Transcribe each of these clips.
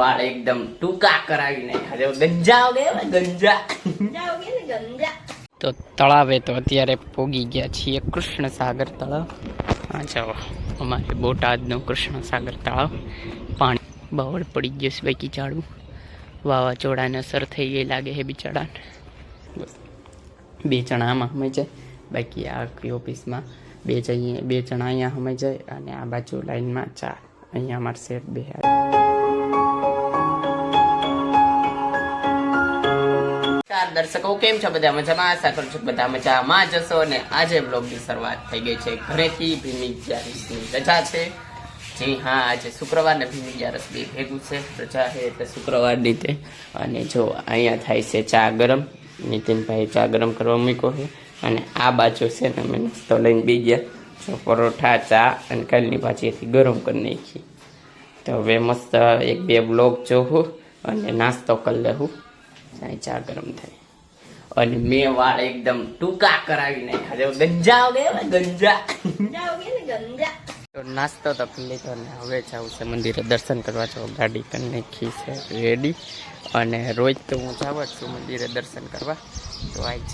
વાળ એકદમ ટૂંકા કરાવી નાખ્યા ગંજા ગયા ગંજા. ગંજા તો તળાવે તો અત્યારે પોગી ગયા છીએ કૃષ્ણ સાગર તળાવ. હા જાઓ અમારે બોટાદનું કૃષ્ણ સાગર તળાવ. પાણી બાવળ પડી ગયું છે બાકી ઝાડું વાવાઝોડાને અસર થઈ ગઈ લાગે છે બિચારાને. બે જણા આમાં અમે જાય બાકી આ આખી ઓફિસમાં બે જઈએ બે જણા અહીંયા અમે જાય અને આ બાજુ લાઈનમાં ચાર. અહીંયા અમારે સેટ બે ચાર દર્શકો, કેમ છો બધા મજામાં? આશા કરું છું બધા મજામાં જશો અને આજે બ્લોગની શરૂઆત થઈ ગઈ છે ઘરેથી ભીમી અગિયારસની રજા છે. જી હા, આજે શુક્રવારને ભીમી અગિયારસ બી ભેગું છે. રજા છે એટલે શુક્રવારની તે અને જો અહીંયા થાય છે ચા ગરમ. નીતિનભાઈ ચા ગરમ કરવા મૂક્યો છે અને આ બાજુ છે ને અમે નાસ્તો લઈને બી ગયા. જો પરોઠા, ચા અને કાલની ભાજીથી ગરમ કરી નાખી. તો હવે મસ્ત એક બે બ્લોગ જોઉં અને નાસ્તો કરી લેવું ચા ગરમ થાય. અને મેં વાળ એકદમ ટૂંકા કરાવી નાખ્યા. ગંજા આવે ગંજા. ગંજા તો નાસ્તો તો પી લીધો ને હવે જવું છે મંદિરે. દર્શન કરવા જવું ગાડી કરી નાખી છે રેડી અને રોજ તો હું જાઉં જ છું મંદિરે દર્શન કરવા. તો આજ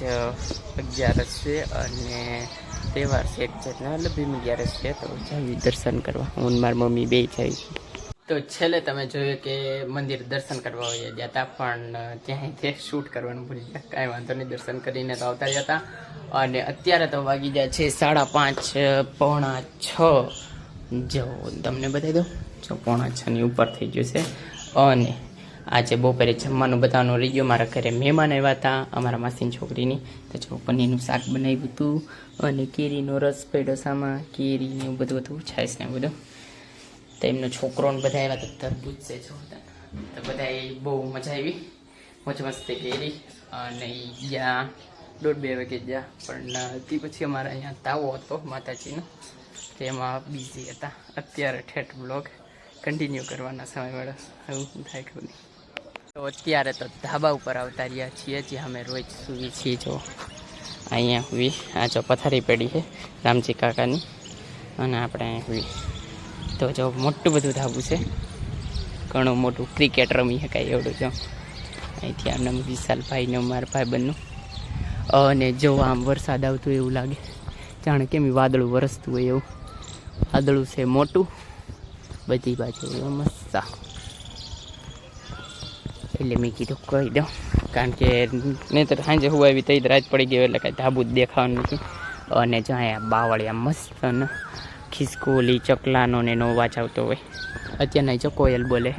અગિયારસ છે અને તહેવાર છે એક છે એટલે ભીમ અગિયારસ છે તો જાવી દર્શન કરવા. હું મારી મમ્મી બે જાય તો છેલ્લે તમે જોયું કે મંદિર દર્શન કરવા હોય ગયા પણ ત્યાંથી શૂટ કરવાનું ભૂલી ગયા. કાંઈ વાંધો નહીં, દર્શન કરીને તો આવતા જતા અને અત્યારે તો વાગી ગયા છે સાડા પાંચ પોણા છ. જો, તમને બતાવી દઉં. જો, પોણા છની ઉપર થઈ ગયું છે. અને આજે બપોરે જમવાનું બધાનું રહી ગયું. મારા ઘરે મહેમાન આવ્યા હતા, અમારા માસીની છોકરીની. તો જો, પનીરનું શાક બનાવ્યું હતું. અને કેરીનો રસ પડ્યો કેરીને એવું બધું હતું. છાશ ને બધું. તો એમનો છોકરો બધા આવ્યા હતા તરબૂચ છે જોરદાર તો બધા એ બહુ મજા આવી. મોજ મસ્તી કરી. અને ગયા દોઢ બે વાગે ગયા. પણ હતી પછી અમારે અહીંયા તાવો હતો માતાજીનો. તેમાં બિઝી હતા. અત્યારે ઠેઠ બ્લોગ કન્ટિન્યુ કરવાના સમયવાળા. એવું થાય ખબર તો અત્યારે તો ધાબા ઉપર આવતા રહ્યા છીએ. જ્યાં અમે રોજ સૂવી છીએ જો. અહીંયા હુઈ. આ જો પથારી પડી છે રામજી કાકાની. અને આપણે અહીંયા હુઈ. તો જો મોટું બધું ધાબું છે. ઘણું મોટું ક્રિકેટ રમી શકાય એવડું જો. અહીંથી આમને વિશાલભાઈને મારા ભાઈબંધનું. અને જો આમ વરસાદ આવતો એવું લાગે. જાણે કેમ વાદળું વરસતું હોય એવું. વાદળું છે મોટું. બધી બાજુ મસ્ત. એટલે મેં કીધું કહી દઉં. કારણ કે નહીં તો સાંજે હું આવી તઈ રાત પડી ગયો એટલે કાંઈ ધાબુ જ દેખાવાનું નથી. અને જો અહીંયા બાવળિયા મસ્ત ને ખિસકોલી ચકલાનો ને એનો અવાજ આવતો હોય. અત્યારના જો કોયલ બોલે.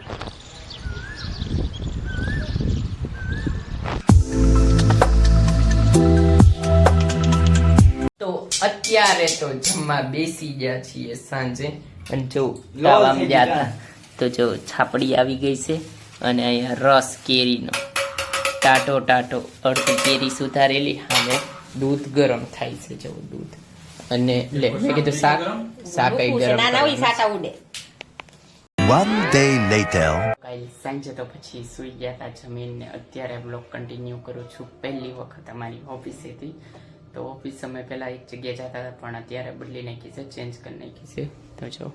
તો અત્યારે તો જમવા બેસી ગયા છીએ સાંજે. અને જો ખાવા ગયા હતા. તો જો છાપડી આવી ગઈ છે અને અહીંયા રસ કેરીનો. ટાટો ટાટો અડધી કેરી સુધારેલી. અને દૂધ ગરમ થાય છે. જો દૂધ. અને લે મેં કીધું શાક શાક કઈ ગરમ સાટા ઉડે. Later. કાલ સાંજે તો પછી સુઈ ગયા હતા જમીનને અત્યારે બ્લોગ કન્ટિન્યુ કરું છું. પહેલી વખત અમારી ઓફિસેથી તો ઓફિસ અમે પહેલાં એક જગ્યાએ જતા હતા પણ અત્યારે બદલી નાખી છે ચેન્જ કરી નાખી છે. તો જો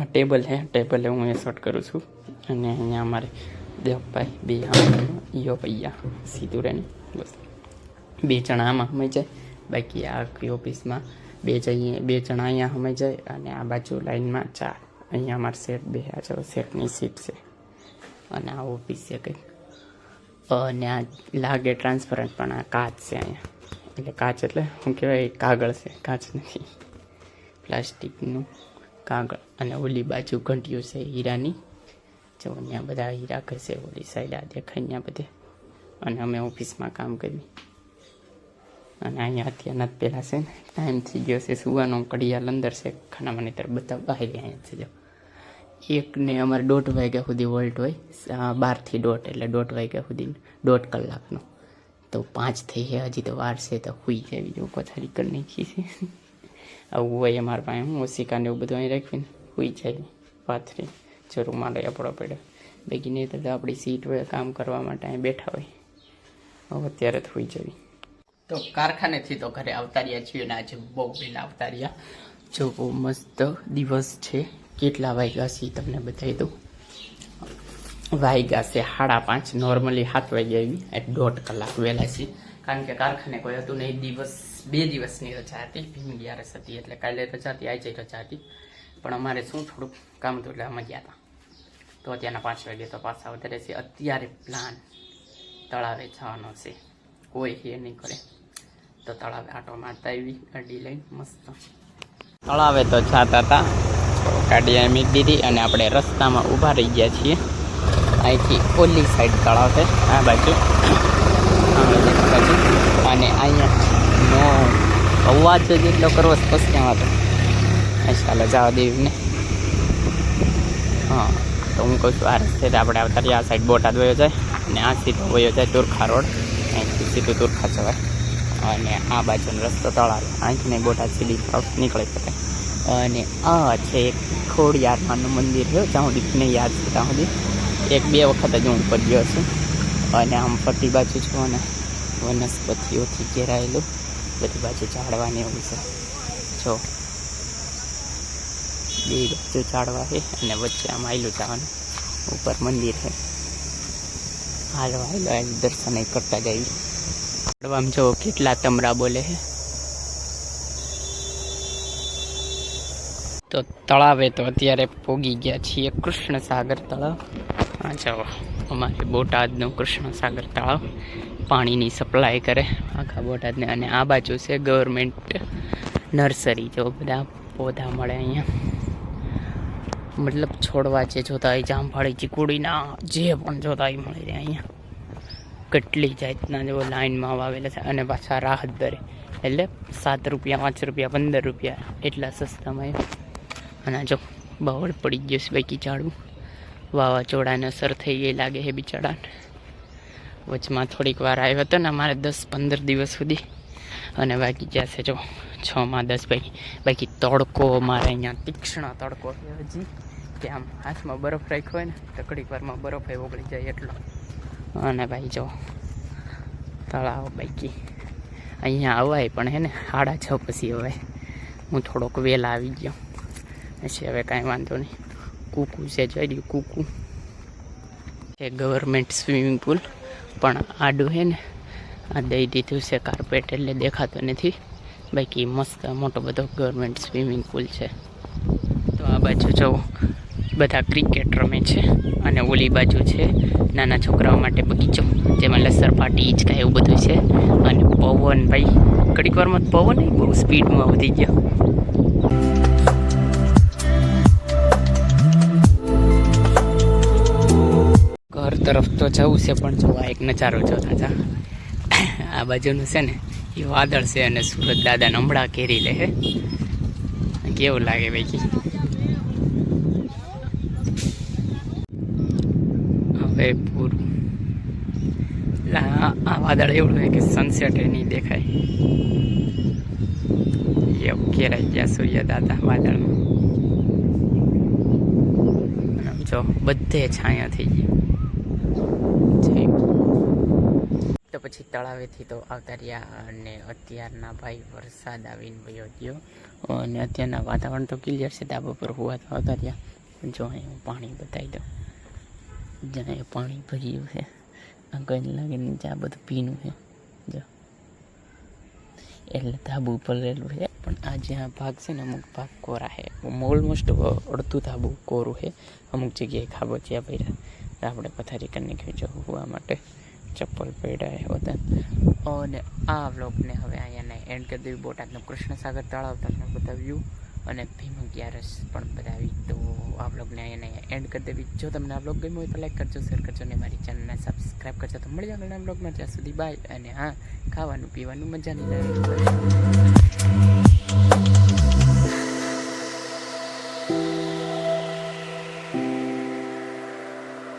આ ટેબલ હે ટેબલે હું એ શોટ કરું છું. અને અહીંયા અમારે દેવભાઈ બે ઈયો પૈયા સીધું રહે બસ. બે જણા આમાં અમે જાય બાકી આ આખી ઓફિસમાં બે જઈએ, બે જણા અહીંયા અમે જાય અને આ બાજુ લાઈનમાં ચાર. અહીંયા અમારા સેટ બે આ જો સેટની સીટ છે. અને આ ઓફિસ છે કંઈક. અને આ લાગે ટ્રાન્સપરન્ટ, પણ આ કાચ છે અહીંયા. એટલે કાચ એટલે શું કહેવાય કાગળ છે, કાચ નથી. પ્લાસ્ટિકનું કાગળ. અને ઓલી બાજુ ઘંટીઓ છે હીરાની. જો અહીંયા બધા હીરા ઘસે, ઓલી સાઈડ આ દેખાય અહીંયા બધે. અને અમે ઓફિસમાં કામ કરી અને અહીંયા અત્યારના પહેલાં છે ને ટાઈમ થઈ ગયો છે, સુવાનો કડિયાલ અંદર છે, ખાનામાં નહીતર બધા બહાર અહીંયા થઈ જાઓ એક ને અમારે દોઢ વાગ્યા સુધી વોલ્ટ હોય બારથી દોઢ, એટલે દોઢ વાગ્યા સુધી દોઢ કલાકનો. તો પાંચ થઈ ગયા, હજી તો વાર છે, તો હુઈ જાય બીજું પથારી કરી નાખી છે. આવું હોય અમારા પાસે, હું ઓશિકાને એવું બધું અહીં રાખીને હુઈ જાય, પાથરી જો રૂમાલ આપણો પડ્યો. બાકી નહીં તો આપણી સીટ હોય, કામ કરવા માટે અહીં બેઠા હોય. હવે અત્યારે જ હોઈ જવી. તો કારખાનેથી તો ઘરે આવતા રહ્યા છીએ અને આજે બહુ વહેલા આવતા રહ્યા જો બહુ મસ્ત દિવસ છે. કેટલા વાગ્યા છે તમને બતાવી દઉં. વાગ્યા છે સાડા પાંચ. નોર્મલી સાત વાગ્યા આવી. એટલે દોઢ કલાક વહેલા છે કારણ કે કારખાને કોઈ હતું નહીં. દિવસ, બે દિવસની રજા હતી. ભીમ ગ્યારસ હતી એટલે કાલે રજા હતી, આજે રજા હતી. પણ અમારે શું થોડુંક કામ હતું એટલે ગયા હતા તો અત્યારના પાંચ વાગે તો પાછા વધારે છે અત્યારે પ્લાન તળાવે જવાનો છે. કોઈ એ નહીં કરે તો તળાવે આટો મારતા આવી, ગાડી લઈને મસ્ત. તળાવે તો જાતા હતા ગાડી અહીં મૂકી દીધી અને આપણે રસ્તામાં ઊભા રહી ગયા છીએ. અહીંથી ઓલી સાઈડ તળાવ છે, આ બાજુ. અને અહીંયા નો અવાજ જ એટલો કરવો સ્પષ્ટ હતો ચાલો જવા દેવીને. હા, તો હું કહું છું, આ રસ્તે આપણે આવતા આ સાઈડ બોટાદ વયો જાય અને આ સીધો વયો જાય તુરખા રોડ. અહીંથી સીધું તુરખા જવાય. અને આ બાજુનો રસ્તો તળાવે અહીંથી બોટાદ સીડી તરફ નીકળી શકે. અને આ છે એક ખોડિયારમાંનું મંદિર છે. જ્યાં સુધી મને યાદ છે, ત્યાં સુધી એક બે વખત જ હું ઉપર ગયો છું. અને આમ ફરતી બાજુ છું અને વનસ્પતિઓથી ઘેરાયેલું. બધી બાજુ ઝાડવાની એવું છે. જો. બે બાજુ ઝાડવા છે અને વચ્ચે આમ આયલું જવાનું. ઉપર મંદિર છે. હાલો હાલો દર્શન કરતા જઈએ. ઝાડવામાં જો કેટલા તમરા બોલે છે તો તળાવે તો અત્યારે પોગી ગયા છીએ કૃષ્ણ સાગર તળાવ. હા જાઓ અમારે બોટાદનું કૃષ્ણ સાગર તળાવ. પાણીની સપ્લાય કરે આખા બોટાદને અને આ બાજુ છે ગવર્મેન્ટ નર્સરી. જો બધા પૌધા મળે અહીંયા. મતલબ છોડવા જે જોતા હોય, જામફળી, ચીકુડીના જે પણ જોતા હોય મળી રહે અહીંયા. કેટલી જાતના જો લાઇનમાં વાવેલા છે અને પાછા રાહત દરે. એટલે સાત રૂપિયા, પાંચ રૂપિયા, પંદર રૂપિયા એટલા સસ્તામાં અને જો બહોળ પડી ગયું છે બાકી ચાડું વાવાઝોડાને અસર થઈ ગઈ લાગે છે બિચારાને. વચમાં થોડીક વાર આવ્યો હતો ને અમારે દસ પંદર દિવસ સુધી. અને બાકી ગયા છે જો છમાં દસ બાકી. બાકી તડકો મારે અહીંયા તીક્ષ્ણ તડકો હજી. કે આમ હાથમાં બરફ રાખ્યો હોય ને તો વારમાં બરફ ઓગળી જાય એટલો. અને ભાઈ જો, તળાવ બાકી. અહીંયા અવાય પણ હે ને, સાડા છ પછી અવાય. હું થોડોક વહેલા આવી ગયો. પછી હવે કાંઈ વાંધો નહીં. કૂકુ છે જોઈ રહ્યું કૂકુ. છે ગવર્મેન્ટ સ્વિમિંગ પુલ પણ આડું હે ને, આ દઈ દીધું છે કાર્પેટ એટલે દેખાતો નથી. બાકી મસ્ત મોટો બધો ગવર્મેન્ટ સ્વિમિંગ પુલ છે. તો આ બાજુ જો બધા ક્રિકેટ રમે છે અને ઓલી બાજુ છે નાના છોકરાઓ માટે બગીચો, જેમાં લસર પાટી હિંચકા એવું બધું છે. અને પવન ભાઈ, ઘડીક વારમાં પવન બહુ સ્પીડમાં વધી ગયો. ઘર તરફ તો જવું છે, પણ જો આ એક નજારો જો હતા. આ બાજુનું છે ને, એ વાદળ છે અને સુરત દાદા હમણાં કેરી લે કેવું લાગે, ભાઈ? હવે પૂરું આ વાદળ એવું હોય કે સનસેટ નહીં દેખાય. એવું ઘેરાઈ ગયા સૂર્ય દાદા વાદળમાં. જો, બધે છાયા થઈ જય તો પછી તળાવેથી તો આવતા રહ્યા અને અત્યારના ભાઈ વરસાદ આવીને વયો ગયો. અને અત્યારના વાતાવરણ તો ક્લિયર છે ધાબા પર હોવા તો આવતા રહ્યા જો અહીં હું પાણી બતાવી દઉં. જ્યાં એ પાણી ભર્યું છે. આ કંઈ લાગે નીચે આ બધું પીનું છે. જો. એટલે ધાબુ ઉપર રહેલું છે. પણ આ જ્યાં ભાગ છે ને અમુક ભાગ કોરા છે. ઓલમોસ્ટ અડધું ધાબુ કોરું છે. અમુક જગ્યાએ ખાબોચિયા ભર્યા. તો આપણે પથારી કરી નાખ્યું જો હોવા માટે. ચપ્પલ પડ્યા એ અને આ વ્લોગને હવે અહીંયાને એન્ડ કરી દેવી બોટાદનો કૃષ્ણસાગર તળાવ તમને બતાવ્યું. અને ભીમ અગિયારસ પણ બતાવી તો બ્લોગને એને એન્ડ કરી દેવી. જો તમને આ બ્લોગ ગમ્યો હોય તો લાઈક કરજો શેર કરજો અને મારી ચેનલને સબસ્ક્રાઈબ કરજો. તો મળી આગળના બ્લોગમાં ત્યાં સુધી બાય અને હા, ખાવાનું, પીવાનું મજા નહીં લેવી